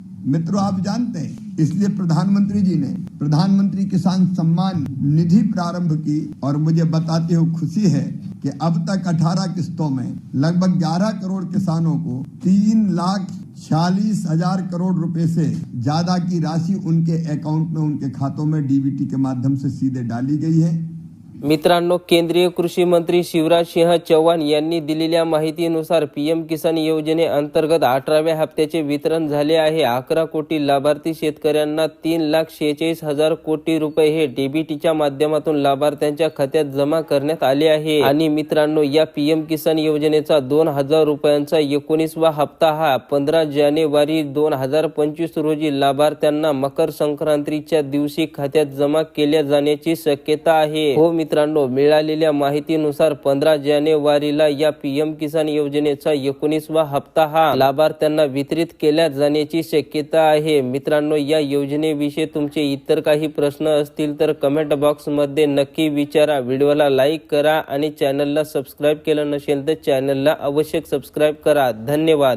मित्रों, आप जानते हैं, इसलिए प्रधानमंत्री जी ने प्रधानमंत्री किसान सम्मान निधि प्रारंभ की और मुझे बताते हुए खुशी है कि अब तक 18 किस्तों में लगभग 11 करोड़ किसानों को तीन लाख छियालीस हज़ार करोड़ रुपए से ज़्यादा की राशि उनके अकाउंट में, उनके खातों में डीबीटी के माध्यम से सीधे डाली गई है। मित्रांनो केंद्रीय कृषी मंत्री शिवराज सिंह चौहान यांनी दिलेल्या माहितीनुसार पीएम किसान योजनेअंतर्गत अठराव्या हप्त्याचे वितरण झाले आहे. अकरा कोटी लाभार्थी शेतकऱ्यांना तीन लाख शेहेचाळीस हजार कोटी रुपये हे डीबीटीच्या माध्यमातून लाभार्थ्यांच्या खात्यात जमा करण्यात आले आहे. आणि मित्रांनो या पीएम किसान योजनेचा दोन हजार रुपयांचा एकोणीसवा हप्ता हा पंधरा जानेवारी दोन हजार पंचवीस रोजी लाभार्थ्यांना मकर संक्रांतीच्या दिवशी खात्यात जमा केल्या जाण्याची शक्यता आहे. हो मित्रांनो मिळालेल्या माहितीनुसार पंधरा जानेवारीला या पीएम किसान योजनेचा एकोणीसवा हप्ता हा लाभार्थ्यांना वितरित केल्या जाण्याची शक्यता आहे. मित्रांनो या योजनेविषयी तुमचे इतर काही प्रश्न असतील तर कमेंट बॉक्समध्ये नक्की विचारा. व्हिडिओला लाईक करा आणि चॅनलला सबस्क्राईब केलं नसेल तर चॅनलला आवश्यक सबस्क्राईब करा. धन्यवाद.